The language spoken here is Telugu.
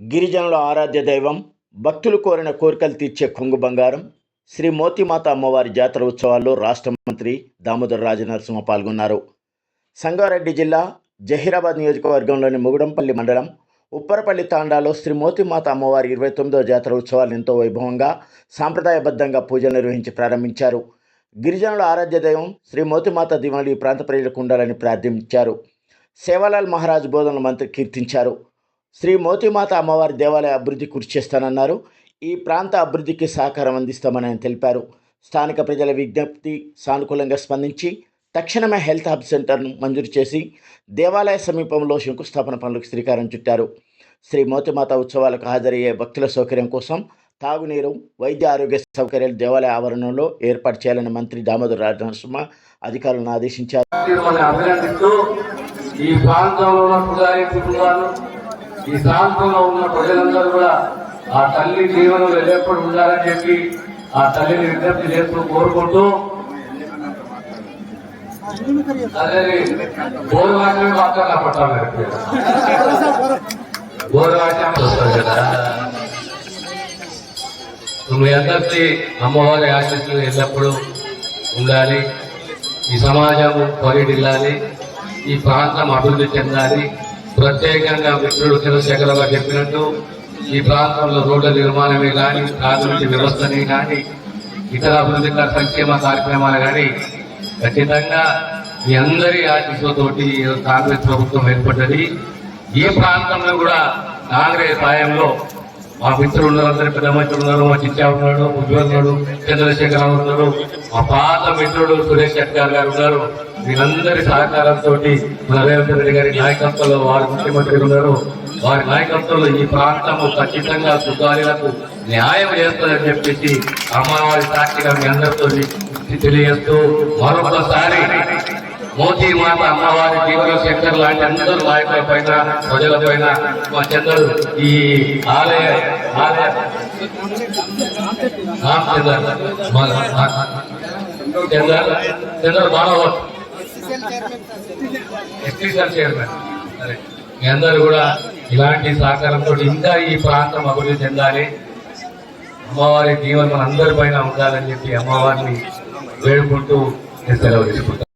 గిరిజనుల ఆరాధ్య దైవం భక్తులు కోరిన కోరికలు తీర్చే కొంగు బంగారం శ్రీ మోతిమాత అమ్మవారి జాతర ఉత్సవాల్లో రాష్ట్ర మంత్రి దామోదర రాజనరసింహ పాల్గొన్నారు. సంగారెడ్డి జిల్లా జహీరాబాద్ నియోజకవర్గంలోని ముగుడంపల్లి మండలం ఉప్పరపల్లి తాండాలో శ్రీ మోతిమాత అమ్మవారి ఇరవై తొమ్మిదవ జాతర ఉత్సవాలు ఎంతో వైభవంగా సాంప్రదాయబద్ధంగా పూజలు నిర్వహించి ప్రారంభించారు. గిరిజనుల ఆరాధ్య దైవం శ్రీ మోతిమాత దివాళి ప్రాంత ప్రజలకు ఉండాలని ప్రార్థించారు. సేవాలాల్ మహారాజ్ బోధనలు మంత్రి కీర్తించారు. శ్రీ మోతిమాత అమ్మవారి దేవాలయ అభివృద్ధి కృషి చేస్తానన్నారు. ఈ ప్రాంత అభివృద్ధికి సహకారం అందిస్తామని ఆయన తెలిపారు. స్థానిక ప్రజల విజ్ఞప్తి సానుకూలంగా స్పందించి తక్షణమే హెల్త్ హబ్ సెంటర్ను మంజూరు చేసి దేవాలయ సమీపంలో శంకుస్థాపన పనులకు శ్రీకారం చుట్టారు. శ్రీ మోతిమాత ఉత్సవాలకు హాజరయ్యే భక్తుల సౌకర్యం కోసం తాగునీరు వైద్య ఆరోగ్య సౌకర్యాలు దేవాలయ ఆవరణలో ఏర్పాటు చేయాలని మంత్రి దామోదర్ రాజనరసింహ అధికారులను ఆదేశించారు. ఈ ప్రాంతంలో ఉన్న ప్రజలందరూ కూడా ఆ తల్లి జీవనం ఎల్లప్పుడు ఉండాలని చెప్పి ఆ తల్లిని విజ్ఞప్తి చేస్తూ కోరుకుంటూ అదే గోరువాచమే మాత్రం పట్టాలి గోరువాచం వస్తుంది కదా. మీ అందరికీ అమ్మవారి ఆశీస్సులు ఎల్లప్పుడూ ఉండాలి. ఈ సమాజం పరిడిల్లాలి. ఈ ప్రాంతం అభివృద్ధి చెందాలి. ప్రత్యేకంగా మిత్రుడు చంద్రశేఖర గారు చెప్పినట్టు ఈ ప్రాంతంలో రోడ్ల నిర్మాణమే కానీ ప్రాథమిక వ్యవస్థనే కానీ ఇతర అభివృద్ధి సంక్షేమ కార్యక్రమాలు కానీ ఖచ్చితంగా మీ అందరి ఆశీస్సులతోటి కాంగ్రెస్ ప్రభుత్వం ఏర్పడ్డది. ఈ ప్రాంతంలో కూడా కాంగ్రెస్ సాయంలో మా మిత్రులు ఉన్నారు పెద్ద మంత్రులు ఉన్నారు మా చిచ్చా ఉన్నాడు ఉజ్వల్ ఉన్నాడు చంద్రశేఖర్ రావు ఉన్నారు మా పాత మిత్రుడు సురేష్ శెట్కర్ గారు ఉన్నారు. వీళ్ళందరి సహకారంతో మన రెడ్డి గారి నాయకత్వంలో వారి ముఖ్యమంత్రి ఉన్నారు. వారి నాయకత్వంలో ఈ ప్రాంతము ఖచ్చితంగా సుగాలిలకు న్యాయం చేస్తుందని చెప్పేసి అమ్మవారి సాక్షిగా మీ అందరితో తెలియజేస్తూ మరొకసారి మోదీ మాత అమ్మవారి జీవన శంకర్ లాంటి అందరూ నాయకుల పైన ప్రజల పైన మా చంద్రుడు ఈ ఆలయ ఆలయ రామచందర్ చంద్ర మా- ఎస్టీసీఆర్ చైర్మన్. సరే. మీ అందరూ కూడా ఇలాంటి సహకారంతో ఇంకా ఈ ప్రాంతం అభివృద్ధి చెందాలి. అమ్మవారి జీవనం అందరి పైన ఉండాలని చెప్పి అమ్మవారిని వేడుకుంటూ నేను సెలవు తీసుకుంటాను.